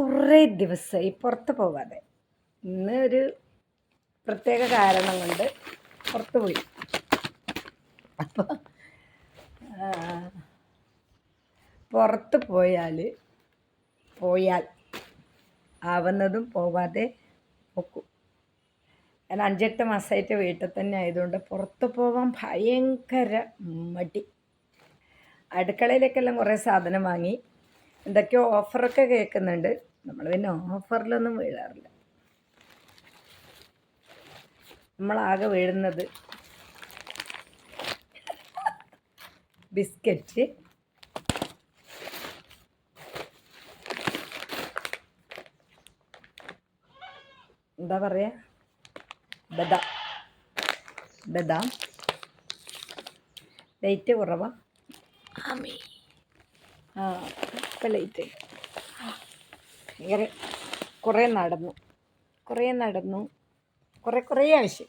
കുറേ ദിവസമായി പുറത്ത് പോകാതെ ഇന്ന് ഒരു പ്രത്യേക കാരണം കൊണ്ട് പുറത്ത് പോയി. അപ്പോൾ പുറത്ത് പോയാൽ പോയാൽ ആവുന്നതും പോവാതെ നോക്കും ഞാൻ അഞ്ചെട്ട് മാസമായിട്ട് വീട്ടിൽ തന്നെ ആയതുകൊണ്ട് പുറത്ത് പോകാൻ ഭയങ്കര മടി. അടുക്കളയിലേക്കെല്ലാം കുറേ സാധനം വാങ്ങി. എന്തൊക്കെയോ ഓഫറൊക്കെ കേൾക്കുന്നുണ്ട്. നമ്മൾ പിന്നെ ഓഫറിലൊന്നും വീഴാറില്ല. നമ്മളാകെ വീഴുന്നത് ബിസ്ക്കറ്റ്. എന്താ പറയുക ബദാം. ബദാം. ലൈറ്റ് കുറവാ. ആമേ. ആ ഇപ്പം ലൈറ്റ് ഭയങ്കര കുറേ നടന്നു. കുറേ നടന്നു. കുറേ കുറേ ആവശ്യം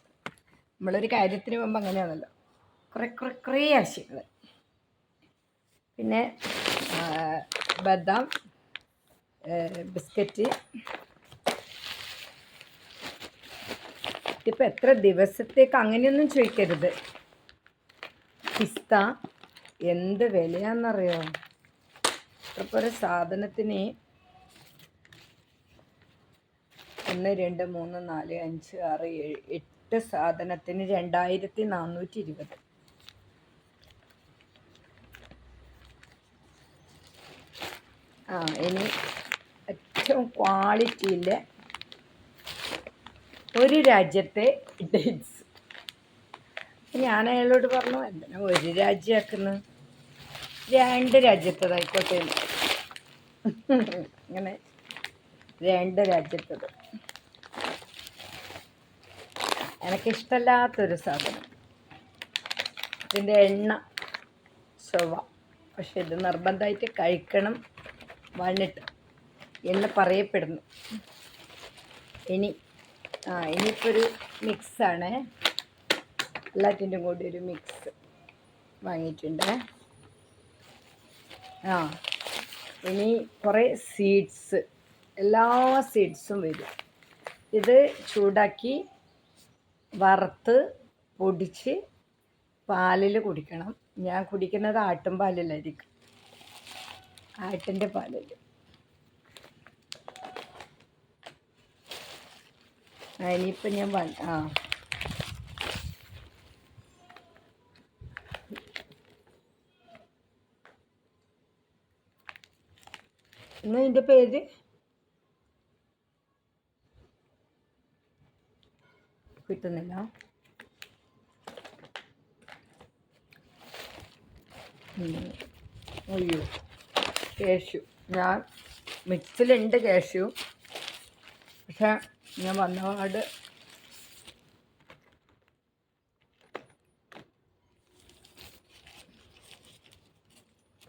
നമ്മളൊരു കാര്യത്തിന് പോകുമ്പോൾ അങ്ങനെയാണല്ലോ. കുറേ കുറേ കുറേ ആവശ്യങ്ങൾ പിന്നെ ബദാം ബിസ്ക്കറ്റ്. ഇതിപ്പോൾ എത്ര ദിവസത്തേക്ക് അങ്ങനെയൊന്നും ചോദിക്കരുത്. പിസ്ത എന്ത് വിലയാണെന്നറിയോ ഒരു സാധനത്തിന് ഒന്ന് രണ്ട് മൂന്ന് നാല് അഞ്ച് ആറ് ഏഴ് എട്ട് സാധനത്തിന് രണ്ടായിരത്തി നാനൂറ്റി ഇരുപത് ആ ഇനി ഏറ്റവും ക്വാളിറ്റിയിലെ ഒരു രാജ്യത്തെ ഡേറ്റ്സ്. ഞാൻ അയാളോട് പറഞ്ഞു എന്തിനാ ഒരു രാജ്യമാക്കുന്നു? രണ്ട് രാജ്യത്തതായിക്കോട്ടെ. എന്ന്. രണ്ട് രാജ്യത്തത്. എനിക്കിഷ്ടമല്ലാത്തൊരു സാധനം. ഇതിന്റെ എണ്ണ ചൊവ്വ. പക്ഷെ ഇത് നിർബന്ധമായിട്ട് കഴിക്കണം വന്നിട്ട്. എന്ന് പറയപ്പെടുന്നു. ഇനി ആ ഇനിയിപ്പോൾ ഒരു മിക്സാണ്. എല്ലാറ്റിന്റെയും കൂടി ഒരു മിക്സ് വാങ്ങിയിട്ടുണ്ട്. ആ ഇനി കുറേ സീഡ്സ്. എല്ലാ സീഡ്സും വരും. ഇത് ചൂടാക്കി വറുത്ത് പൊടിച്ച് പാലിൽ കുടിക്കണം. ഞാൻ കുടിക്കുന്നത് ആട്ടും പാലിലായിരിക്കും. ആട്ടിന്റെ പാലിൽ ആ ഇനിയിപ്പോൾ ഞാൻ ആ. ഇന്ന് ഇതിന്റെ പേര്? കിട്ടുന്നില്ല. അയ്യോ കേശു ഞാൻ മിക്സിലുണ്ട് കേശു പക്ഷെ ഞാൻ വന്നപാട്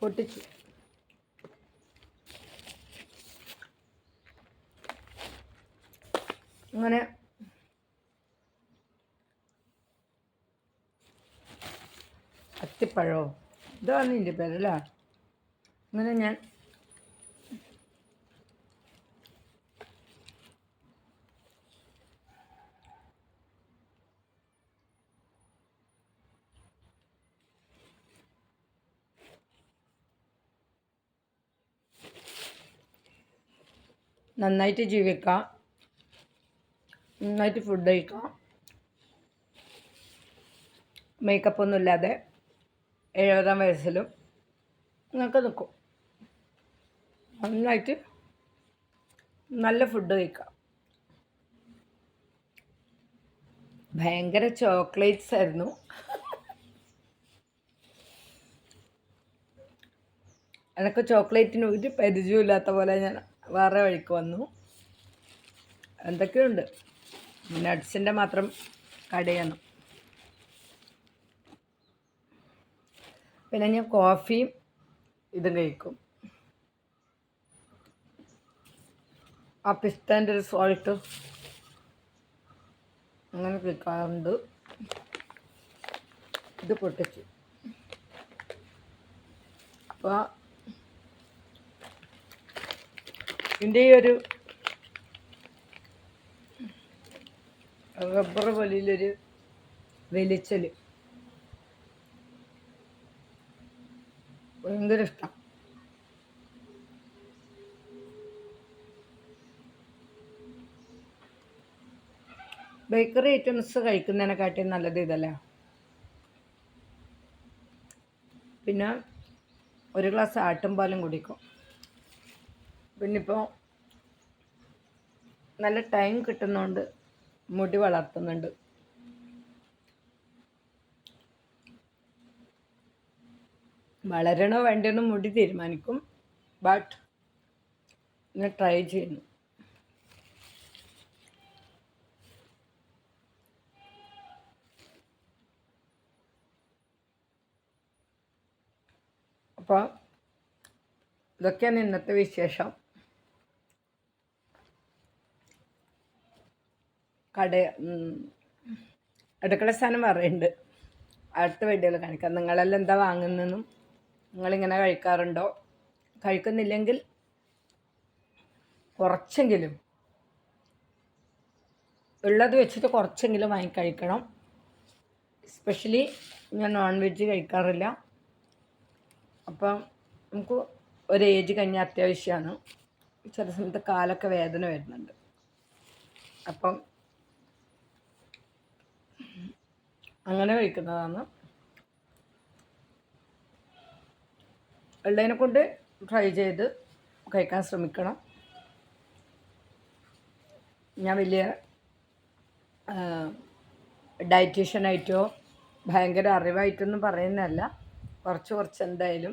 പൊട്ടിച്ചു. അങ്ങനെ അത്തിപ്പഴമോ ഇതാണ് ഇതിന്റെ പേരല്ലേ അങ്ങനെ ഞാൻ നന്നായിട്ട് ജീവിക്കാം. നന്നായിട്ട് ഫുഡ് കഴിക്കാം. മേക്കപ്പ് ഒന്നും ഇല്ലാതെ. എഴുപതാം വയസ്സിലും നിങ്ങൾക്ക് നിൽക്കും നന്നായിട്ട് നല്ല ഫുഡ് കഴിക്കാം. ഭയങ്കര ചോക്ലേറ്റ്സ് ആയിരുന്നു. എനിക്ക് ചോക്ലേറ്റിന് ഒരു പരിചയമില്ലാത്ത പോലെ ഞാൻ വേറെ വഴിക്ക് വന്നു. എന്തൊക്കെയുണ്ട്? നട്ട്സിന്റെ മാത്രം കടയാണ്. പിന്നെ ഞാൻ കോഫിയും ഇതും കഴിക്കും. ആ പിസ്തന്റെ ഒരു സോൾട്ട് അങ്ങനെ കഴിക്കാറുണ്ട്. ഇത് പൊട്ടിച്ചു. അപ്പോൾ ഇതിന്റെ ഈ ഒരു റബ്ബർ പോലെയുള്ളൊരു വലിച്ചൽ ഭയങ്കര ഇഷ്ടം ബേക്കറി ഐറ്റംസ് കഴിക്കുന്നതിനെക്കാട്ടി നല്ലത് ഇതല്ലേ? പിന്നെ ഒരു ഗ്ലാസ് ആട്ടുംപാലും കുടിക്കും. പിന്നെ ഇപ്പോൾ നല്ല ടൈം കിട്ടുന്നതുകൊണ്ട് മുടി വളർത്തുന്നുണ്ട്. വളരണോ വേണ്ടെന്ന് മുടി തീരുമാനിക്കും. ബട്ട് ഞാൻ ട്രൈ ചെയ്യുന്നു. അപ്പോൾ ഇതൊക്കെയാണ് ഇന്നത്തെ വിശേഷം. കട അടുക്കള സ്ഥാനം പറയുന്നുണ്ട് അടുത്ത വീഡിയോയിൽ കാണിക്കാം. നിങ്ങളെല്ലാം എന്താ വാങ്ങുന്നതെന്നും. നിങ്ങളിങ്ങനെ കഴിക്കാറുണ്ടോ? കഴിക്കുന്നില്ലെങ്കിൽ കുറച്ചെങ്കിലും ഉള്ളത് വെച്ചിട്ട് കുറച്ചെങ്കിലും വാങ്ങി കഴിക്കണം. എസ്പെഷ്യലി ഞാൻ നോൺ വെജ് കഴിക്കാറില്ല. അപ്പം നമുക്ക് ഒരു ഏജ് കഴിഞ്ഞ അത്യാവശ്യമാണ് ചില സമയത്ത് കാലൊക്കെ വേദന വരുന്നുണ്ട്. അപ്പം അങ്ങനെ കഴിക്കുന്നതാണ്. ഉള്ളതിനെ കൊണ്ട് ട്രൈ ചെയ്ത് കഴിക്കാൻ ശ്രമിക്കണം. ഞാൻ വലിയ ഡയറ്റീഷ്യനായിട്ടോ ഭയങ്കര അറിവായിട്ടൊന്നും പറയുന്നതല്ല. കുറച്ച് കുറച്ച് എന്തായാലും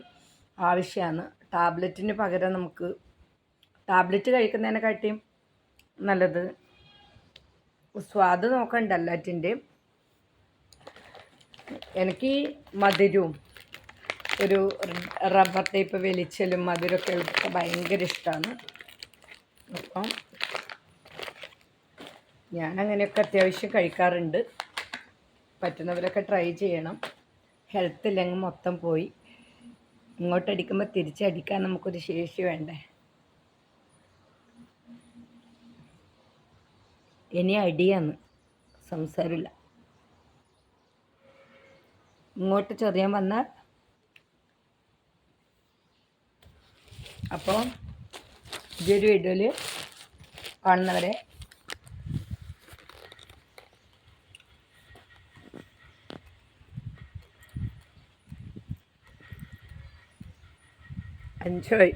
ആവശ്യമാണ് ടാബ്ലറ്റിന് പകരം നമുക്ക് ടാബ്ലറ്റ് കഴിക്കുന്നതിനെക്കാട്ടിയും നല്ലത് സ്വാദ് നോക്കണ്ട എല്ലാറ്റിന്റെയും എനിക്ക് മധുരവും ഒരു റബ്ബർ ടൈപ്പ് വലിച്ചലും മധുരമൊക്കെ എളുപ്പം ഭയങ്കര ഇഷ്ടമാണ് അപ്പം ഞാൻ അങ്ങനെയൊക്കെ അത്യാവശ്യം കഴിക്കാറുണ്ട്. പറ്റുന്നവരൊക്കെ ട്രൈ ചെയ്യണം. ഹെൽത്ത് ഇല്ലെങ്കിൽ മൊത്തം പോയി. ഇങ്ങോട്ടടിക്കുമ്പോൾ തിരിച്ചടിക്കാൻ നമുക്കൊരു ശേഷി വേണ്ടേ? ഇനി അടിയാണ്. സംസാരമില്ല. ഇങ്ങോട്ട് ചെറിയാൻ വന്നാൽ അപ്പോൾ ഇതൊരു വീഡിയോയിൽ കാണുന്നവരെ എൻജോയ്